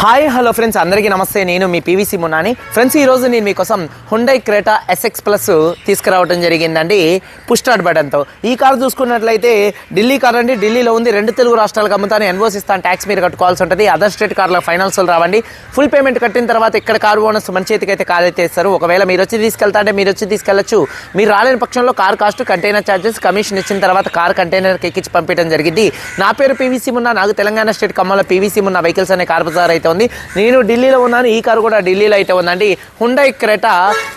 Hi hello friends. అందరికీ నమస్తే. నేను మీ పీవీసీ మున్నాని. ఫ్రెండ్స్ ఈ రోజు నేను మీకోసం హుండై క్రేటా ఎస్ఎక్స్ ప్లస్ తీసుకురావడం జరిగిందండి. పుష్టార్ట్ బటన్తో ఈ కార్ చూసుకున్నట్లయితే ఢిల్లీ కార్ అండి. ఢిల్లీలో ఉంది. రెండు తెలుగు రాష్ట్రాలకు అమ్ముతాను. ఎన్వోస్ ఇస్తాను ట్యాక్స్ మీరు కట్టుకోవాల్సి ఉంటుంది. అదర్ స్టేట్ కార్లో ఫైనాన్స్ రావండి. ఫుల్ పేమెంట్ కట్టిన తర్వాత ఇక్కడ కారు ఓనర్స్ మన చేతికి అయితే కార్ అయితే ఇస్తారు ఒకవేళ మీరు వచ్చి తీసుకెళ్తా అంటే మీరు వచ్చి తీసుకెళ్ళచ్చు. మీరు రాలేని పక్షంలో car cost container charges commission ఇచ్చిన తర్వాత కార్ కంటైనర్కి ఎక్కించి పంపించడం జరిగింది. నా పేరు పీవీసీ మున్నా. నాకు తెలంగాణ స్టేట్ ఖమ్మంలో పీవీసీ మున్న. వెహికల్స్ అనే కార్ బజార్ అయితే ఉంది. నేను ఢిల్లీలో ఉన్నాను ఈ కారు కూడా ఢిల్లీలో అయితే ఉందండి. హుండై క్రెటా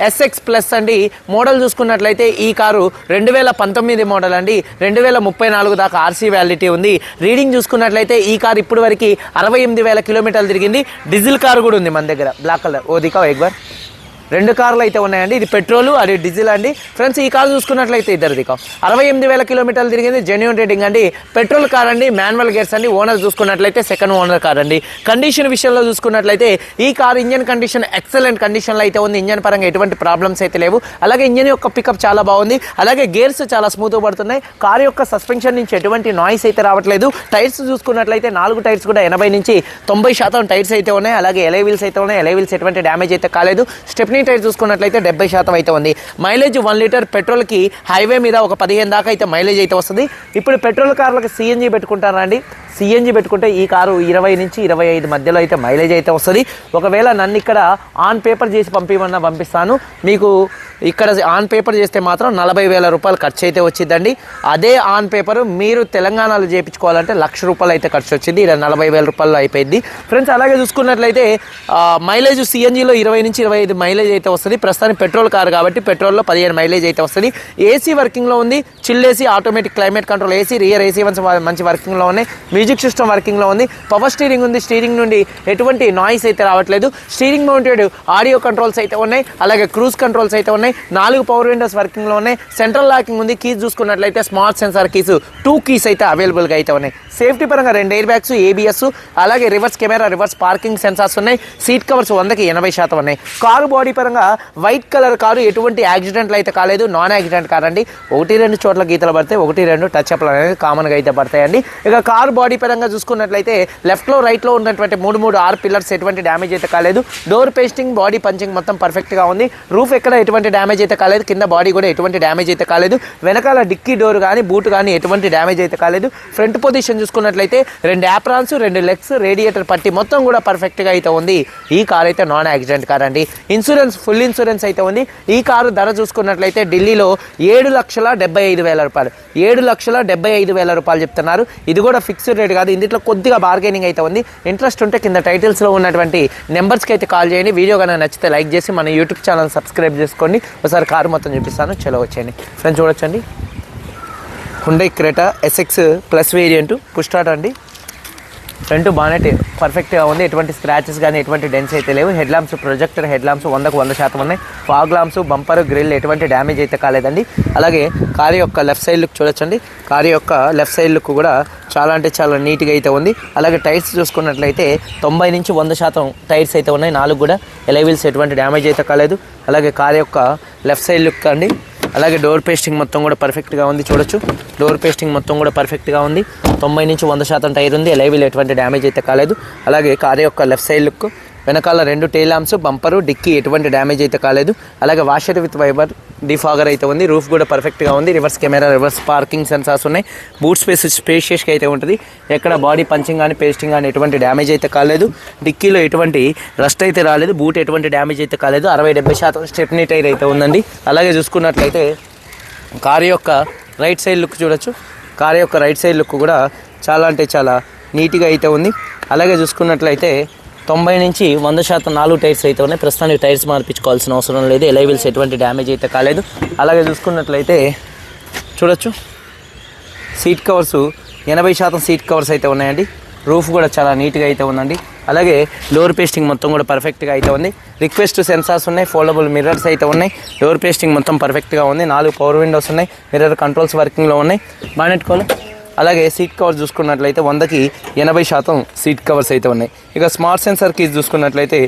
ఎస్ఎక్స్ ప్లస్ అండి. మోడల్ చూసుకున్నట్లయితే ఈ కారు రెండు వేల పంతొమ్మిది మోడల్ అండి. రెండు వేల ముప్పై నాలుగు దాకా ఆర్సీ వ్యాలిటీ ఉంది. రీడింగ్ చూసుకున్నట్లయితే ఈ కారు ఇప్పటి వరకు అరవై ఎనిమిది వేల కిలోమీటర్లు తిరిగింది. డీజిల్ కారు కూడా ఉంది మన దగ్గర. బ్లాక్ కలర్ ఓ దికా రెండు కార్లు అయితే ఉన్నాయండి. ఇది పెట్రోల్ అది డీజిల్ అండి. ఫ్రెండ్స్ ఈ కార్ చూసుకున్నట్లయితే ఇద్దరు దిగం అరవై ఎనిమిది వేల కిలోమీటర్లు తిరిగింది జెన్యున్ రేటింగ్ అండి. పెట్రోల్ కార్ అండి మాన్యువల్ గేర్స్ అండి. ఓనర్ చూసుకున్నట్లయితే సెకండ్ ఓనర్ కార్ అండి. కండిషన్ విషయంలో చూసుకున్నట్లయితే ఈ కార్ ఇంజన్ కండిషన్ ఎక్సలెంట్ కండిషన్లో అయితే ఉంది. ఇంజన్ పరంగా ఎటువంటి ప్రాబ్లమ్స్ అయితే లేవు. అలాగే ఇంజన్ యొక్క పికప్ చాలా బాగుంది. అలాగే గేర్స్ చాలా స్మూత్గా పడుతున్నాయి. కార్ యొక్క సస్పెన్షన్ నుంచి ఎటువంటి నాయిస్ అయితే రావట్లేదు. టైర్స్ చూసుకున్నట్లయితే నాలుగు టైర్స్ కూడా ఎనభై నుంచి తొంభై శాతం టైర్స్ అయితే ఉన్నాయి. అలాగే ఎలై వీల్స్ అయితే ఉన్నాయి. ఎలై వీల్స్ ఎటువంటి డ్యామేజ్ అయితే కాలేదు. స్టెప్నీ టైర్ చూసుకున్నట్లయితే డెబ్బై శాతం అయితే ఉంది. మైలేజ్ వన్ లీటర్ పెట్రోల్కి హైవే మీద ఒక పదిహేను దాకా అయితే మైలేజ్ అయితే వస్తుంది. ఇప్పుడు పెట్రోల్ కార్లకు సిఎన్జి పెట్టుకుంటారా అండి? సిఎన్జి పెట్టుకుంటే ఈ కారు ఇరవై నుంచి ఇరవై ఐదు మధ్యలో అయితే మైలేజ్ అయితే వస్తుంది. ఒకవేళ నన్ను ఇక్కడ ఆన్ పేపర్ చేసి పంపించమన్నా పంపిస్తాను. మీకు ఇక్కడ ఆన్ పేపర్ చేస్తే మాత్రం నలభై వేల రూపాయలు ఖర్చు అయితే వచ్చిందండి అదే ఆన్ పేపర్ మీరు తెలంగాణలో చేయించుకోవాలంటే లక్ష రూపాయలు అయితే ఖర్చు వచ్చింది ఇలా నలభై వేల రూపాయలు అయిపోయింది. ఫ్రెండ్స్ అలాగే చూసుకున్నట్లయితే మైలేజ్ సిఎన్జిలో ఇరవై నుంచి ఇరవై ఐదు మైలేజ్ అయితే వస్తుంది. ప్రస్తుతానికి పెట్రోల్ కారు కాబట్టి పెట్రోల్లో పదిహేను మైలేజ్ అయితే వస్తుంది. ఏసీ వర్కింగ్లో ఉంది. Chill AC automatic climate control AC rear AC ones మంచి వర్కింగ్లో ఉన్నాయి. మ్యూజిక్ సిస్టమ్ వర్కింగ్లో ఉంది. పవర్ స్టీరింగ్ ఉంది. స్టీరింగ్ నుండి ఎటువంటి నాయిస్ అయితే రావట్లేదు. స్టీరింగ్ మౌంటెడ్ ఆడియో కంట్రోల్స్ అయితే ఉన్నాయి. అలాగే క్రూజ్ కంట్రోల్స్ అయితే ఉన్నాయి. నాలుగు పవర్ విండోస్ వర్కింగ్లో ఉన్నాయి. సెంట్రల్ లాకింగ్ ఉంది. కీస్ చూసుకున్నట్లయితే smart sensor keys two keys అయితే అవైలబుల్గా అయితే ఉన్నాయి. సేఫ్టీ పరంగా రెండు ఎయిర్ బ్యాగ్స్ ఏబిఎస్ అలాగే reverse camera reverse parking sensors ఉన్నాయి. సీట్ కవర్స్ వందకి ఎనభై శాతం ఉన్నాయి. కారు బాడీ పరంగా వైట్ కలర్ కారు ఎటువంటి యాక్సిడెంట్లు అయితే కాలేదు. నాన్ యాక్సిడెంట్ కారండి ఒకటి రెండు చోట్ల గీతలు పడితే ఒకటి రెండు టచ్ అప్లు అనేది కామన్గా అయితే పడతాయండి. ఇక కారు బాడీ పరంగా చూసుకున్నట్లయితే లెఫ్ట్లో రైట్లో ఉన్నటువంటి మూడు మూడు ఆరు పిల్లర్స్ ఎటువంటి డ్యామేజ్ అయితే కాలేదు. డోర్ పేస్టింగ్ బాడీ పంచింగ్ మొత్తం పర్ఫెక్ట్గా ఉంది. రూఫ్ ఎక్కడ ఎటువంటి డ్యామేజ్ అయితే కాలేదు. కింద బాడీ కూడా ఎటువంటి డ్యామేజ్ అయితే కాలేదు. వెనకాల డిక్కీ డోర్ కానీ బూట్ కానీ ఎటువంటి డ్యామేజ్ అయితే కాలేదు. ఫ్రంట్ పొజిషన్ చూసుకున్నట్లయితే రెండు యాప్రాన్స్ రెండు లెగ్స్ రేడియేటర్ పట్టి మొత్తం కూడా పర్ఫెక్ట్గా అయితే ఉంది. ఈ కార్ అయితే నాన్ యాక్సిడెంట్ కార్ అండి. ఇన్సూరెన్స్ ఫుల్ ఇన్సూరెన్స్ అయితే ఉంది. ఈ కారు ధర చూసుకున్నట్లయితే ఢిల్లీలో ఏడు లక్షల డెబ్బై ఐదు వేల రూపాయలు. ఏడు లక్షల డెబ్బై ఐదు వేల రూపాయలు చెప్తున్నారు. ఇది కూడా ఫిక్స్డ్ రేట్ కాదు. ఇందులో కొద్దిగా బార్గెనింగ్ అయితే ఉంది. ఇంట్రెస్ట్ ఉంటే కింద టైటిల్స్లో ఉన్నటువంటి నెంబర్స్కి అయితే కాల్ చేయండి. వీడియో కనుక నచ్చితే లైక్ చేసి మన యూట్యూబ్ ఛానల్ సబ్స్క్రైబ్ చేసుకోండి. ఒకసారి కారు మొత్తం చూపిస్తాను. చలో వచ్చేయండి. ఫ్రెండ్స్ చూడొచ్చండి. Hyundai Creta SX plus variant push start అండి. ఫ్రంట్ బానెట్ పర్ఫెక్ట్గా ఉంది. ఎటువంటి స్క్రాచెస్ కానీ ఎటువంటి డెన్స్ అయితే లేవు. Head lamps projector head lamps వందకు వంద శాతం ఉన్నాయి. ఫాగ్ లాంప్స్ బంపర్ గ్రిల్ ఎటువంటి డ్యామేజ్ అయితే కాలేదండి. అలాగే కారు యొక్క లెఫ్ట్ సైడ్ లుక్ చూడొచ్చండి. కారు యొక్క లెఫ్ట్ సైడ్ లుక్ కూడా చాలా అంటే చాలా నీట్గా అయితే ఉంది. అలాగే టైర్స్ చూసుకున్నట్లయితే తొంభై నుంచి వంద శాతం టైర్స్ అయితే ఉన్నాయి. నాలుగు కూడా. ఎలైవిల్స్ ఎటువంటి డ్యామేజ్ అయితే కాలేదు. అలాగే కారు యొక్క లెఫ్ట్ సైడ్ లుక్ అండి. అలాగే డోర్ పేస్టింగ్ మొత్తం కూడా పర్ఫెక్ట్గా ఉంది చూడొచ్చు. డోర్ పేస్టింగ్ మొత్తం కూడా పర్ఫెక్ట్గా ఉంది. తొంభై నుంచి వంద శాతం టైర్ ఉంది. లైవ్లో ఎటువంటి డ్యామేజ్ అయితే కాలేదు. అలాగే కార్ యొక్క లెఫ్ట్ సైడ్ లుక్ వెనకాల రెండు టైల్ ల్యాంప్స్ బంపరు డిక్కీ ఎటువంటి డ్యామేజ్ అయితే కాలేదు. అలాగే వాషర్ విత్ వైబర్ డిఫాగర్ అయితే ఉంది. రూఫ్ కూడా పర్ఫెక్ట్గా ఉంది. Reverse camera reverse parking sensors ఉన్నాయి. బూట్ స్పేస్ స్పేషియస్గా అయితే ఉంటుంది. ఎక్కడ బాడీ పంచింగ్ కానీ పేస్టింగ్ కానీ ఎటువంటి డ్యామేజ్ అయితే కాలేదు. డిక్కీలో ఎటువంటి రస్ట్ అయితే రాలేదు. బూట్ ఎటువంటి డ్యామేజ్ అయితే కాలేదు. అరవై డెబ్బై శాతం స్టెప్నీ టైర్ అయితే ఉందండి. అలాగే చూసుకున్నట్లయితే కారు యొక్క రైట్ సైడ్ లుక్ చూడొచ్చు. కారు యొక్క రైట్ సైడ్ లుక్ కూడా చాలా అంటే చాలా నీట్గా అయితే ఉంది. అలాగే చూసుకున్నట్లయితే తొంభై నుంచి వంద శాతం నాలుగు టైర్స్ అయితే ఉన్నాయి. ప్రస్తుతానికి టైర్స్ మార్పించుకోవాల్సిన అవసరం లేదు. ఎలైవిల్స్ ఎటువంటి డ్యామేజ్ అయితే కాలేదు. అలాగే చూసుకున్నట్లయితే చూడొచ్చు. సీట్ కవర్స్ ఎనభై శాతం సీట్ కవర్స్ అయితే ఉన్నాయండి. రూఫ్ కూడా చాలా నీట్గా అయితే ఉందండి. అలాగే డోర్ పేస్టింగ్ మొత్తం కూడా పర్ఫెక్ట్గా అయితే ఉంది. రిక్వెస్ట్ సెన్సార్స్ ఉన్నాయి. ఫోల్డబుల్ మిర్రర్స్ అయితే ఉన్నాయి. డోర్ పేస్టింగ్ మొత్తం పర్ఫెక్ట్గా ఉంది. నాలుగు పవర్ విండోస్ ఉన్నాయి. మిర్రర్ కంట్రోల్స్ వర్కింగ్లో ఉన్నాయి. బానెట్ కోలు అలాగే సీట్ కవర్స్ చూసుకున్నట్లయితే వందకి ఎనభై శాతం సీట్ కవర్స్ అయితే ఉన్నాయి. ఇక స్మార్ట్ సెన్సార్ కీస్ చూసుకున్నట్లయితే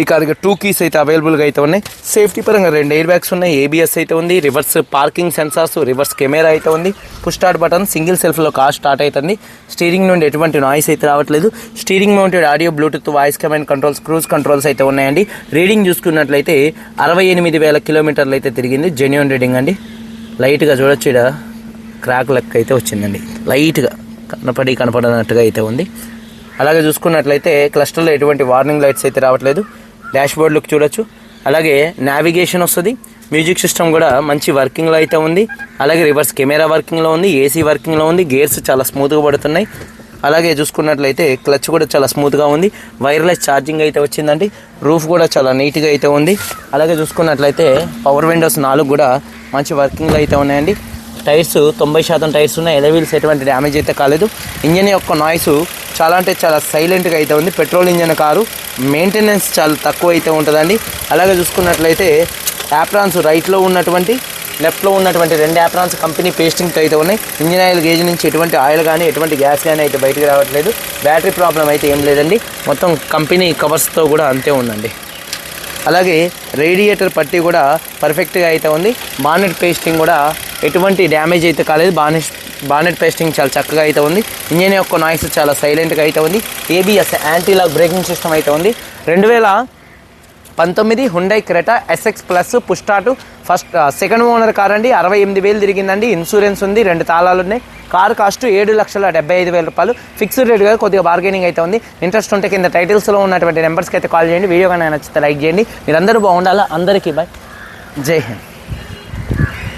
ఈ కార్కి టూ కీస్ అయితే అవైలబుల్గా అయితే ఉన్నాయి. సేఫ్టీ పరంగా రెండు ఎయిర్ బ్యాగ్స్ ఉన్నాయి ఏబిఎస్ అయితే ఉంది reverse parking sensors reverse camera అయితే ఉంది. పుష్ స్టార్ట్ బటన్ సింగిల్ సెల్ఫ్లో కార్ స్టార్ట్ అవుతుంది. స్టీరింగ్ నుండి ఎటువంటి నాయిస్ అయితే రావట్లేదు. Steering mounted audio bluetooth voice command controls cruise controls అయితే ఉన్నాయండి. రీడింగ్ చూసుకున్నట్లయితే అరవై ఎనిమిది వేల కిలోమీటర్లు అయితే తిరిగింది. జెన్యున్ రీడింగ్ అండి. లైట్గా చూడొచ్చు ఇక్కడ క్రాక్ లెక్క అయితే వచ్చిందండి. లైట్గా కనపడి కనపడనట్టుగా అయితే ఉంది. అలాగే చూసుకున్నట్లయితే క్లస్టర్లో ఎటువంటి వార్నింగ్ లైట్స్ అయితే రావట్లేదు. డాష్ బోర్డ్లోకి చూడొచ్చు. అలాగే నావిగేషన్ వస్తుంది. మ్యూజిక్ సిస్టమ్ కూడా మంచి వర్కింగ్లో అయితే ఉంది. అలాగే రివర్స్ కెమెరా వర్కింగ్లో ఉంది. ఏసీ వర్కింగ్లో ఉంది. గేర్స్ చాలా స్మూత్గా పడుతున్నాయి. అలాగే చూసుకున్నట్లయితే క్లచ్ కూడా చాలా స్మూత్గా ఉంది. వైర్లెస్ ఛార్జింగ్ అయితే వచ్చిందండి. రూఫ్ కూడా చాలా నీట్గా అయితే ఉంది. అలాగే చూసుకున్నట్లయితే పవర్ విండోస్ నాలుగు కూడా మంచి వర్కింగ్లో అయితే ఉన్నాయండి. టైర్స్ తొంభై శాతం టైర్స్ ఉన్నాయి. ఎలవీల్స్ ఎటువంటి డ్యామేజ్ అయితే కాలేదు. ఇంజన్ యొక్క నాయిస్ చాలా అంటే చాలా సైలెంట్గా అయితే ఉంది. పెట్రోల్ ఇంజన్ కారు మెయింటెనెన్స్ చాలా తక్కువ అయితే ఉంటుందండి. అలాగే చూసుకున్నట్లయితే యాప్రాన్స్ రైట్లో ఉన్నటువంటి లెఫ్ట్లో ఉన్నటువంటి రెండు యాప్రాన్స్ కంపెనీ పేస్టింగ్తో అయితే ఉన్నాయి. ఇంజిన్ ఆయిల్ గేజ్ నుంచి ఎటువంటి ఆయిల్ కానీ ఎటువంటి గ్యాస్ కానీ అయితే బయటకు రావట్లేదు. బ్యాటరీ ప్రాబ్లం అయితే ఏం లేదండి. మొత్తం కంపెనీ కవర్స్తో కూడా అంతే ఉందండి. అలాగే రేడియేటర్ పట్టి కూడా పర్ఫెక్ట్గా అయితే ఉంది. బానెట్ పేస్టింగ్ కూడా ఎటువంటి డ్యామేజ్ అయితే కాలేదు. బానెట్ బానెట్ పేస్టింగ్ చాలా చక్కగా అయితే ఉంది. ఇంజన్ యొక్క నాయిస్ చాలా సైలెంట్గా అయితే ఉంది. ABS anti lock braking system అయితే ఉంది. రెండు వేల పంతొమ్మిది Hyundai Creta SX plus push start first second owner car అండి. అరవై ఎనిమిది వేలు తిరిగిందండి. ఇన్సూరెన్స్ ఉంది. రెండు తాళాలు ఉన్నాయి. కార్ కాస్ట్ ఏడు లక్షల డెబ్బై ఐదు వేల రూపాయలు. ఫిక్స్డ్ రేట్ కదా కొద్దిగా బార్గెనింగ్ అయితే ఉంది. ఇంట్రెస్ట్ ఉంటే కింద టైటిల్స్లో ఉన్నటువంటి నెంబర్స్కి అయితే కాల్ చేయండి. వీడియో కానీ నచ్చితే లైక్ చేయండి. మీరందరూ బాగుండాలా? అందరికీ బాయ్ జై హింద్.